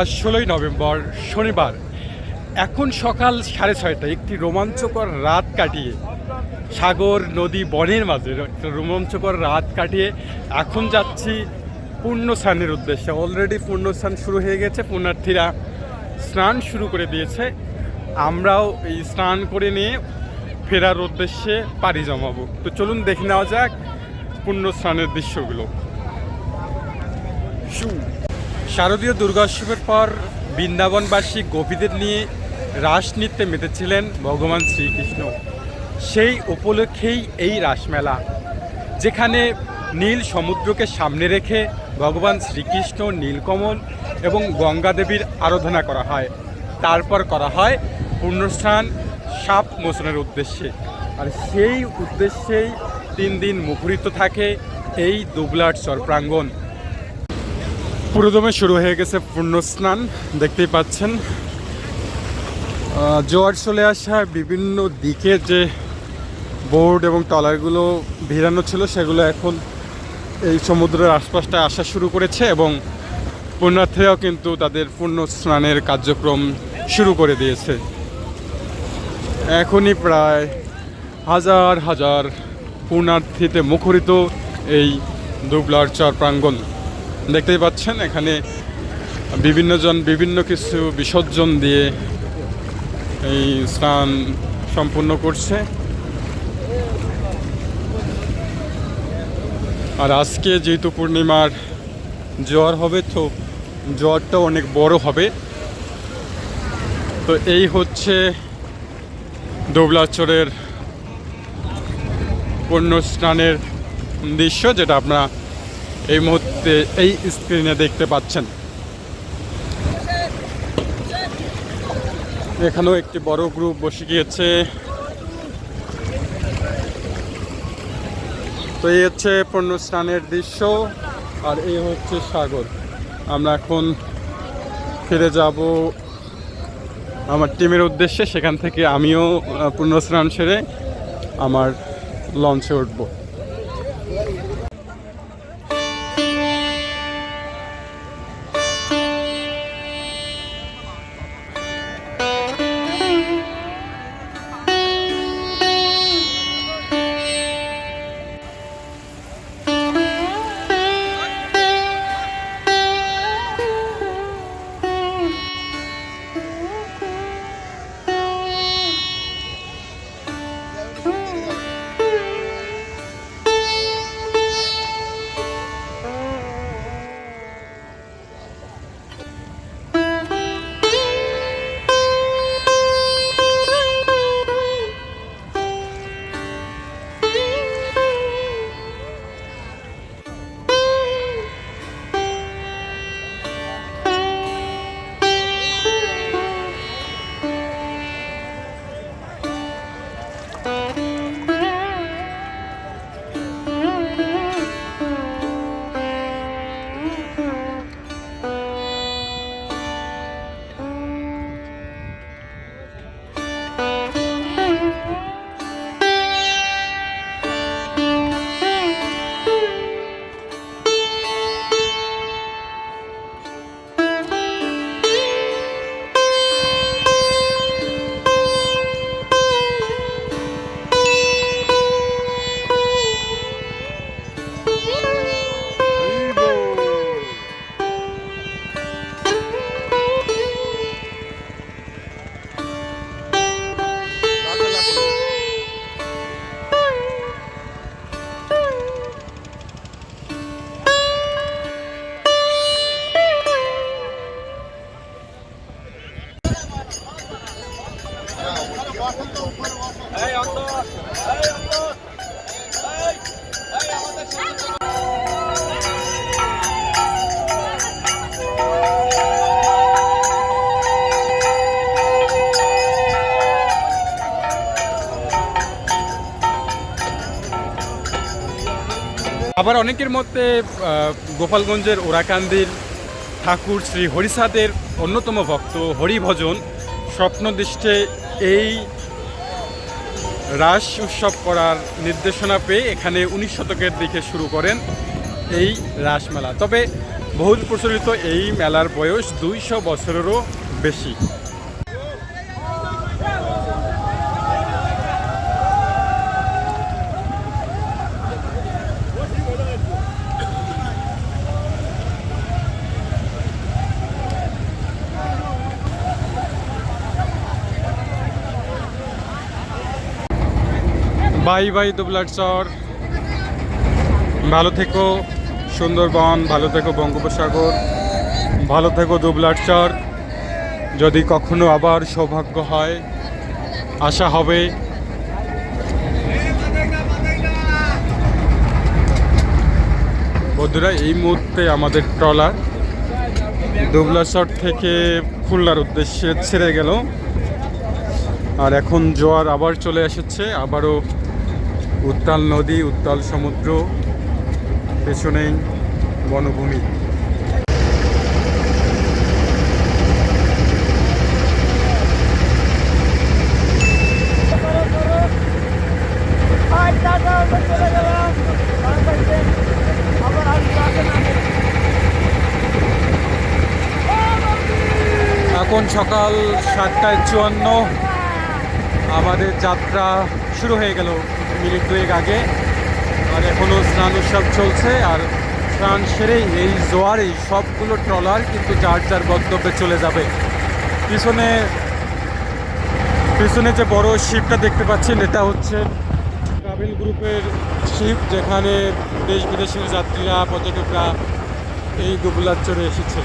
আজ ষোলোই নভেম্বর, শনিবার। এখন সকাল সাড়ে ছয়টা একটি রোমাঞ্চকর রাত কাটিয়ে, সাগর, নদী, বনের মাঝে একটা রোমাঞ্চকর রাত কাটিয়ে এখন যাচ্ছি পুণ্যস্নানের উদ্দেশ্যে। অলরেডি পুণ্যস্নান শুরু হয়ে গেছে, পুণ্যার্থীরা স্নান শুরু করে দিয়েছে। আমরাও এই স্নান করে নিয়ে ফেরার উদ্দেশ্যে পাড়ি জমাবো। তো চলুন দেখে নেওয়া যাক পুণ্যস্নানের দৃশ্যগুলো। শু শারদীয় দুর্গোৎসবের পর বৃন্দাবনবাসী গোপীদের নিয়ে রাস নৃত্যে মেতেছিলেন ভগবান শ্রীকৃষ্ণ। সেই উপলক্ষেই এই রাসমেলা, যেখানে নীল সমুদ্রকে সামনে রেখে ভগবান শ্রীকৃষ্ণ নীলকমল এবং গঙ্গা দেবীর আরাধনা করা হয়। তারপর করা হয় পুণ্যস্নান সাপ মোচনের উদ্দেশ্যে। আর সেই উদ্দেশ্যেই তিন দিন মুখরিত থাকে এই দুবলার চর প্রাঙ্গণ পুরোদমে শুরু হয়ে গেছে পূর্ণ স্নান দেখতেই পাচ্ছেন। জোয়ার চলে আসা বিভিন্ন দিকে যে বোর্ড এবং ট্রলারগুলো ভিড়ানো ছিল, সেগুলো এখন এই সমুদ্রের আশপাশটা আসা শুরু করেছে এবং পুণ্যার্থীরাও কিন্তু তাদের পূর্ণ স্নানের কার্যক্রম শুরু করে দিয়েছে। এখনই প্রায় হাজার হাজার পূর্ণার্থীতে মুখরিত এই দুবলার চর প্রাঙ্গণ। দেখতেই পাচ্ছেন, এখানে বিভিন্ন জন বিভিন্ন কিছু বিসর্জন দিয়ে এই স্নান সম্পূর্ণ করছে। আর আজকে যেহেতু পূর্ণিমার জ্বর হবে, তো জ্বরটা অনেক বড় হবে। তো এই হচ্ছে দোবলাচরের পূর্ণ স্নানের দৃশ্য, যেটা আপনারা এই মুহূর্তে এই স্ক্রিনে দেখতে পাচ্ছেন। এখানেও একটি বড় গ্রুপ বসে গিয়েছে। তো এই হচ্ছে পূর্ণ স্নানের দৃশ্য, আর এই হচ্ছে সাগর। আমরা এখন ফিরে যাব আমার টিমের উদ্দেশ্যে, সেখান থেকে আমিও পূর্ণ স্নান সেরে আমার লঞ্চে উঠবো। আবার অনেকের আহ, গোপালগঞ্জের ওরাকান্দির ঠাকুর শ্রী হরিসাদের অন্যতম ভক্ত হরিভজন স্বপ্নদৃষ্টে এই রাস উৎসব করার নির্দেশনা পেয়ে এখানে উনিশ শতকের দিকে শুরু করেন এই রাসমেলা তবে বহুল প্রচলিত এই মেলার বয়স দুইশো বছরেরও বেশি। বাই বাই দুবলার চর। ভালো থেকো, সুন্দরবন, ভালো থেকো বঙ্গোপসাগর, ভালো থেকো দুবলার চর। যদি কখনো আবার সৌভাগ্য হয়, আশা হবে। বন্ধুরা, এই মুহূর্তে আমাদের ট্রলার দুবলাচর থেকে খুলনার উদ্দেশ্যে ছেড়ে গেল। আর এখন জোয়ার আবার চলে এসেছে, আবারও উত্তাল নদী, উত্তাল সমুদ্র, পেছনেই বনভূমি। এখন সকাল সাতটায় চুয়ান্ন। আমাদের যাত্রা শুরু হয়ে গেল। মিনিট দুয়েক আগে। আর এখনও স্নান উৎসব চলছে, আর স্নান সেরেই এই জোয়ারেই সবগুলো ট্রলার কিন্তু যার যার গন্তব্যে চলে যাবে। পিছনে পিছনে যে বড় শিপটা দেখতে পাচ্ছেন, এটা হচ্ছে ট্রাভেল গ্রুপের শিপ, যেখানে দেশ বিদেশের যাত্রীরা, পর্যটকরা এই দুবুলার চড়ে এসেছে।